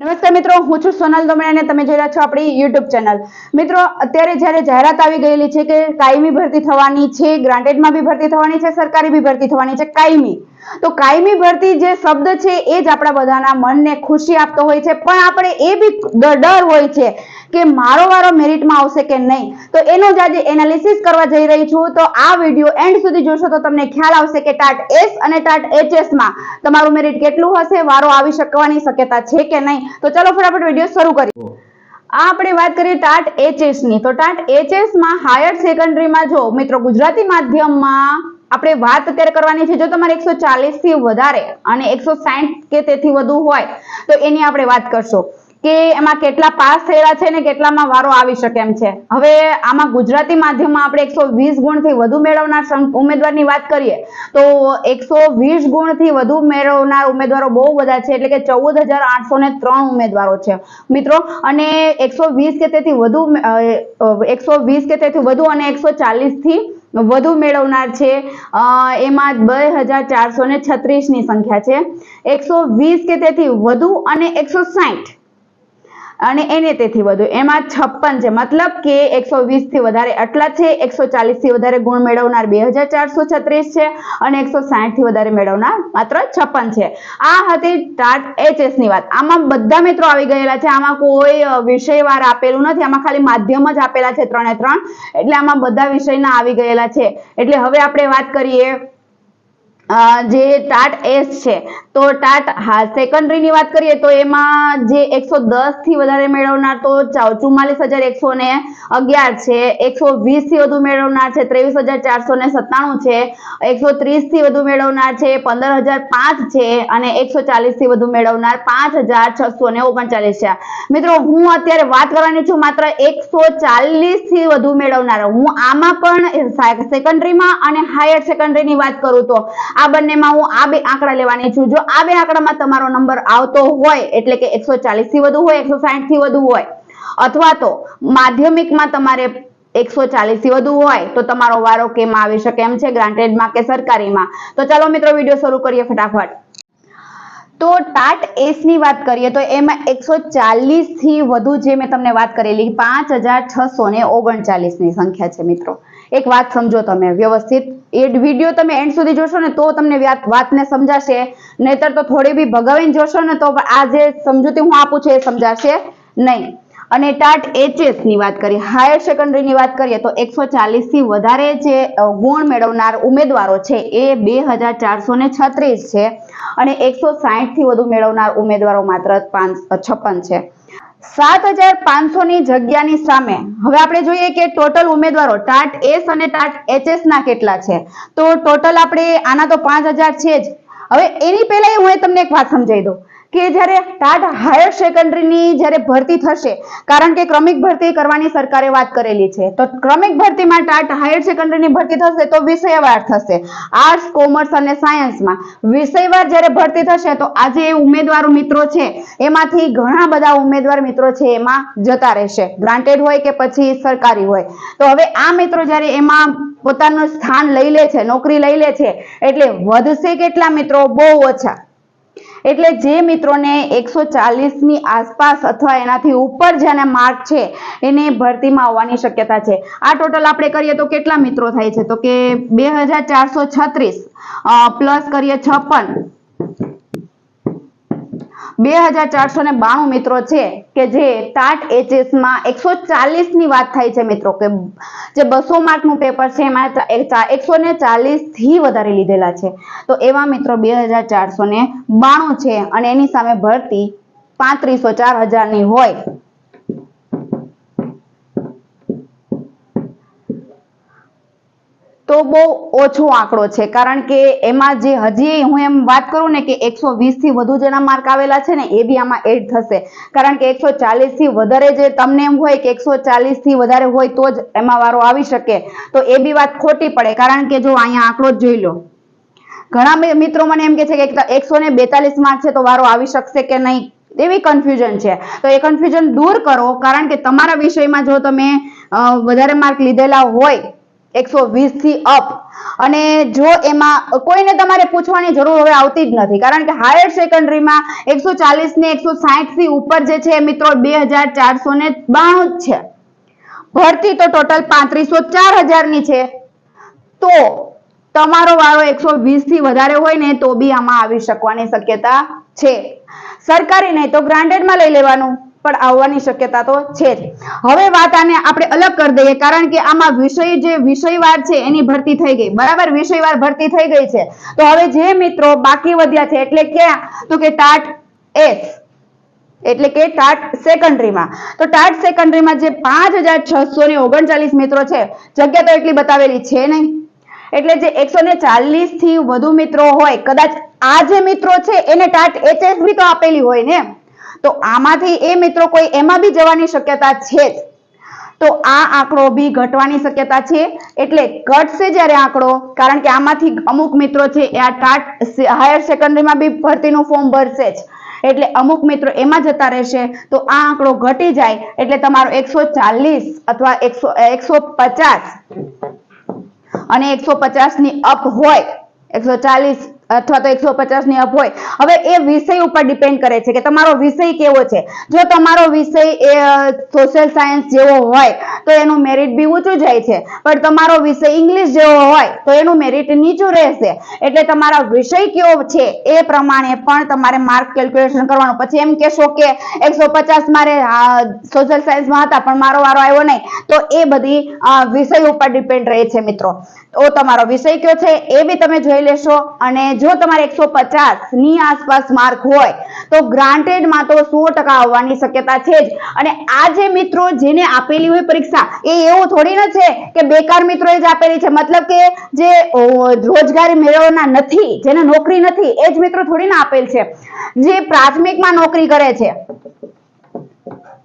નમસ્તે મિત્રો, હું છું સોનલ દોમણે અને તમે જોઈ રહ્યા છો આપણી યુટ્યુબ ચેનલ મિત્રો, અત્યારે જ્યારે જાહેરાત આવી ગયેલી છે કે કાયમી ભરતી થવાની છે ગ્રાન્ટેડમાં બી ભરતી થવાની છે, સરકારી બી ભરતી થવાની છે, કાયમી. તો કાયમી ભરતી જે શબ્દ છે, એ જ આપણા બધાના મનને ખુશી આપતો હોય છે. પણ આપણે એ બી ડર હોય છે કે મારો વારો મેરિટમાં આવશે કે નહીં? તો એનું જ આજે એનાલિસિસ કરવા જઈ રહી છું. તો આ વીડિયો એન્ડ સુધી જોશો તો તમને ખ્યાલ આવશે કે ટાટ એસ અને ટાટ એચએસમાં તમારું મેરિટ કેટલું હશે વારો આવી શકવાની શક્યતા છે કે નહીં? તો ચલો ફટાફટ વીડિયો શરૂ કરીએ. આ આપણે વાત કરીએ ટાટ એચએસની. તો ટાટ એચએસમાં હાયર સેકન્ડરીમાં જો મિત્રો ગુજરાતી માધ્યમમાં આપણે વાત અત્યારે કરવાની છે જો તમારે એકસો ચાલીસથી વધારે અને એકસો સાહીઠ કે તેથી વધુ હોય તો એની આપણે વાત કરશું. કે એમાં કેટલા પાસ થયેલા છે ને કેટલામાં વારો આવી શકે એમ છે. હવે આમાં ગુજરાતી માધ્યમમાં આપણે એકસો વીસ ગુણથી વધુ મેળવનાર ઉમેદવારની વાત કરીએ, તો એકસો વીસ ગુણથી વધુ મેળવનાર ઉમેદવારો બહુ બધા છે, એટલે કે ચૌદ હજાર આઠસો ને ત્રણ ઉમેદવારો છે. મિત્રો, અને એકસો વીસ કે તેથી વધુ એકસો વીસ કે તેથી વધુ અને એકસો ચાલીસથી વધુ મેળવનાર છે એમાં બે હજાર ચારસો ને છત્રીસની સંખ્યા છે. એકસો વીસ કે તેથી વધુ અને એકસો સાઠ અને એને તેથી વધુ. એમાં છપ્પન છે. મતલબ કે એકસો વીસથી વધારે આટલા છે. એકસો ચાલીસથી વધારે ગુણ મેળવનાર બે હજાર ચારસો છત્રીસ છે અને એકસો સાઠથી વધારે મેળવનાર માત્ર છપ્પન છે. આ હતી ટાટ એચએસની વાત. આમાં બધા મિત્રો આવી ગયેલા છે. આમાં કોઈ વિષયવાર આપેલું નથી. આમાં ખાલી માધ્યમ જ આપેલા છે ત્રણે ત્રણ. એટલે આમાં બધા વિષયના આવી ગયેલા છે. એટલે હવે આપણે વાત કરીએ જે ટાટ એસ છે, તો ટાટ, હા સેકન્ડરીની વાત કરીએ તો એમાં જે એકસો દસથી વધારે મેળવનાર તો ચુમ્માલીસ હજાર એકસો ને અગિયાર છે, એકસો વીસથી વધુ મેળવનાર છે, ત્રેવીસ હજાર ચારસો ને સત્તાણું છે, એકસો ત્રીસથી વધુ મેળવનાર છે, પંદર હજાર પાંચ છે, અને એકસો ચાલીસથી વધુ મેળવનાર પાંચ હજાર છસો ને ઓગણચાલીસ છે. મિત્રો, હું અત્યારે વાત કરવાની છું માત્ર એકસો ચાલીસથી વધુ મેળવનાર. હું આમાં પણ સેકન્ડરીમાં અને હાયર સેકન્ડરીની વાત કરું તો આ બંનેમાં હું આ બે આંકડા લેવાની છું. જો આ બે આંકડામાં તમારો નંબર આવતો હોય, એટલે કે એકસો થી વધુ હોય, એકસો થી વધુ હોય, અથવા તો માધ્યમિકમાં તમારે એકસો ચાલીસથી વધુ હોય, તો તમારો વારો કેમ આવી શકે? એમ છે? ગ્રાન્ટેડમાં કે સરકારીમાં? તો ચાલો મિત્રો, વીડિયો શરૂ કરીએ ફટાફટ. તો ટાટ એસની વાત કરીએ, તો એમાં એકસો ચાલીસથી વધુ જે મેં તમને વાત કરેલી, પાંચ હજાર છસો ને ઓગણચાલીસની સંખ્યા છે મિત્રો. એક વાત સમજો તમે, વ્યવસ્થિત. એ વીડિયો તમે એન્ડ સુધી જોશો ને તો તમને વાત- વાતને સમજાશે. નહીતર તો થોડી બી ભગાવીને જોશો ને તો આ જે સમજૂતી હું આપું છું એ સમજાશે નહીં. અને ટાટ એચએસની વાત કરીએ, હાયર સેકન્ડરી ની વાત કરીએ તો એકસો ચાલીસથી વધારે જે ગુણ મેળવનાર ઉમેદવારો છે એ બે હજાર ચારસો ને છત્રીસ છે અને એકસો સાઠથી વધુ મેળવનાર ઉમેદવારો માત્ર પાંચ છપ્પન છે. સાત હજાર પાંચસો ની જગ્યાની સામે. હવે આપણે જોઈએ કે ટોટલ ઉમેદવારો ટાટ એસ અને ટાટ એચએસ ના કેટલા છે? તો ટોટલ આપણે આના તો પાંચ હજાર છે જ. હવે એની પહેલા હું તમને એક વાત સમજાવી દઉં. કે જ્યારે ટાટ હાયર સેકન્ડરીની જ્યારે ભરતી થશે, કારણ કે ક્રમિક ભરતી કરવાની સરકારે વાત કરેલી છે, તો ક્રમિક ભરતીમાં ટાટ હાયર સેકન્ડરીની ભરતી થશે તો વિષયવાર થશે. આર્ટ્સ કોમર્સ અને સાયન્સમાં વિષયવાર જ્યારે ભરતી થશે, તો આજે એ ઉમેદવારો મિત્રો છે, એમાંથી ઘણા બધા ઉમેદવાર મિત્રો છે એમાં જતા રહેશે. ગ્રાન્ટેડ હોય કે પછી સરકારી હોય. તો હવે આ મિત્રો જ્યારે એમાં પોતાનું સ્થાન લઈ લે છે, નોકરી લઈ લે છે, એટલે વધશે કેટલા મિત્રો? બહુ ઓછા. એટલે જે મિત્રોને એકસો ની આસપાસ અથવા એનાથી ઉપર જેને માર્ક છે, એને ભરતીમાં આવવાની શક્યતા છે. આ ટોટલ આપણે કરીએ તો કેટલા મિત્રો થાય છે? તો કે બે હજાર ચારસો છત્રીસ પ્લસ કરીએ છપ્પન બે હજાર ચારસો બાણું મિત્રો છે કે જે ટાટ એચએસમાં એકસો ચાલીસની વાત થાય છે મિત્રો કે જે બસો માર્કનું પેપર છે એમાં એકસો ને ચાલીસથી વધારે લીધેલા છે. તો એવા મિત્રો બે હજાર ચારસો બાણું છે અને એની સામે ભરતી પાંત્રીસો ચાર હજારની હોય. તો બહુ ઓછો આંકડો છે. કારણ કે એમાં જે હજી હું એમ વાત કરું ને કે એકસો થી વધુ જેના માર્ક આવેલા છે ને, એ બી આમાં એડ થશે. કારણ કે એકસો થી વધારે જે તમને એમ હોય કે એકસો થી વધારે હોય તો જ એમાં વારો આવી શકે. તો એ બી વાત ખોટી પડે. કારણ કે જો અહીંયા આંકડો જ જોઈ લો. ઘણા મિત્રો મને એમ કે છે કે એકસો ને બેતાલીસ માર્ક છે તો વારો આવી શકશે કે નહીં? એવી કન્ફ્યુઝન છે. તો એ કન્ફ્યુઝન દૂર કરો. કારણ કે તમારા વિષયમાં જો તમે વધારે માર્ક લીધેલા હોય એકસો વીસથી અપ અને જો એમાં કોઈને તમારે પૂછવાની જરૂર હવે આવતી જ નથી. કારણ કે હાયર સેકન્ડરીમાં એકસો ચાલીસ ને એકસો સાહીઠથી ઉપર જે છે મિત્રો બે હજાર ચારસો ને બાણું છે. ભરતી તો ટોટલ પાંત્રીસો ચાર હજારની છે. તો તમારો વાળો એકસો વીસથી વધારે હોય ને તો બી આમાં આવી શકવાની શક્યતા છે. સરકારી નહીં તો ગ્રાન્ટેડમાં લઈ લેવાનું. પણ આવવાની શક્યતા તો છે જ. હવે વાત આને આપણે અલગ કરી દઈએ, કારણ કે આમાં વિષય જે વિષયવાર છે એની ભરતી થઈ ગઈ. બરાબર? વિષયવાર ભરતી થઈ ગઈ છે. તો હવે જે મિત્રો બાકી વધ્યા છે, એટલે ક્યાં તો કે ટાટ એસ એટલે કે ટાટ સેકન્ડરીમાં. તો ટાટ સેકન્ડરીમાં જે પાંચ હજાર છસો ને ઓગણચાલીસ મિત્રો છે, જગ્યા તો એટલી બતાવેલી છે નહીં. એટલે જે એકસો ને ચાલીસથી વધુ મિત્રો હોય, કદાચ આ જે મિત્રો છે, એને ટાટ એચએસ બી તો આપેલી હોય ને. તો આમાંથી એ મિત્રો કોઈ એમાં બી જવાની શક્યતા છે જ. તો આ આંકડો બી ઘટવાની શક્યતા છે. એટલે ઘટશે જ્યારે આંકડો, કારણ કે આમાંથી અમુક મિત્રો છે એ આ ટાટ હાયર સેકન્ડરીમાં બી ભરતીનું ફોર્મ ભરશે જ. એટલે અમુક મિત્રો એમાં જતા રહેશે, તો આ આંકડો ઘટી જાય, એટલે તમારો એકસો ચાલીસ અથવા એકસો એકસો પચાસ અને એકસો પચાસની અપ હોય, એકસો ચાલીસ અથવા તો એકસો પચાસની અપ હોય. હવે એ વિષય ઉપર ડિપેન્ડ કરે છે કે તમારો વિષય કેવો છે. જો તમારો વિષય એ સોશિયલ સાયન્સ જેવો હોય, તો એનું મેરિટ બી ઊંચું જાય છે. પણ તમારો વિષય ઇંગ્લિશ જેવો હોય, તો એનું મેરિટ નીચું રહેશે. એટલે તમારા વિષય કેવો છે એ પ્રમાણે પણ તમારે માર્ક કેલ્ક્યુલેશન કરવાનું. પછી એમ કહેશો કે એકસો પચાસ મારે સોશિયલ સાયન્સમાં હતા, પણ મારો વારો આવ્યો નહીં. તો એ બધી વિષય ઉપર ડિપેન્ડ રહે છે મિત્રો. તો તમારો વિષય કયો છે એ બી તમે જોઈ લેશો અને જો તમારે એકસો ની આસપાસ માર્ક હોય, તો ગ્રાન્ટેડમાં તો સો ટકા આવવાની શક્યતા છે જ. અને આ જે મિત્રો જેને આપેલી હોય પરીક્ષા, એ એવું થોડી ન છે કે બેકાર મિત્રોએ જ આપેલી છે. મતલબ કે જે રોજગારી મેળવવાના નથી, જેને નોકરી નથી, એ જ મિત્રો થોડી ના આપેલ છે. જે પ્રાથમિકમાં નોકરી કરે છે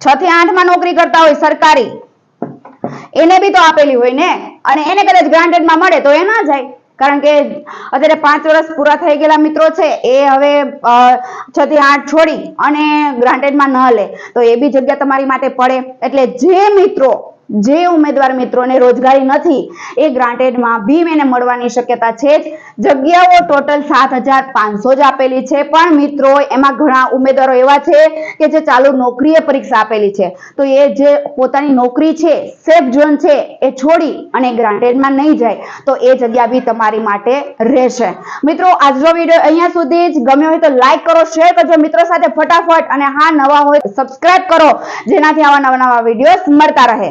છ થી આઠમાં નોકરી કરતા હોય સરકારી, એને બી તો આપેલી હોય ને? અને એને કદાચ ગ્રાન્ટેડમાં મળે તો એ ના જાય. કારણ કે અત્યારે પાંચ વર્ષ પૂરા થઈ ગયેલા મિત્રો છે, એ હવે છ થી આઠ છોડી અને ગ્રાન્ટેડમાં ન લે. તો એ બી જગ્યા તમારી માટે પડે. એટલે જે મિત્રો જે ઉમેદવાર મિત્રોને રોજગારી નથી, એ ગ્રાન્ટેડમાં ભીમ એને મળવાની શક્યતા છે જ. જગ્યાઓ ટોટલ સાત હજાર પાંચસો જ આપેલી છે, પણ મિત્રો, એમાં ઘણા ઉમેદવારો એવા છે કે જે ચાલુ નોકરીએ પરીક્ષા આપેલી છે. તો એ જે પોતાની નોકરી છે સેફ ઝોન છે, એ છોડી અને ગ્રાન્ટેડમાં નહીં જાય, તો એ જગ્યા બી તમારી માટે રહેશે. મિત્રો, આજનો વીડિયો અહીંયા સુધી જ. ગમ્યો હોય તો લાઈક કરો શેર કરજો. મિત્રો સાથે ફટાફટ અને હા, નવા હોય સબસ્ક્રાઇબ કરો, જેનાથી આવા નવા નવા વીડિયો મળતા રહે.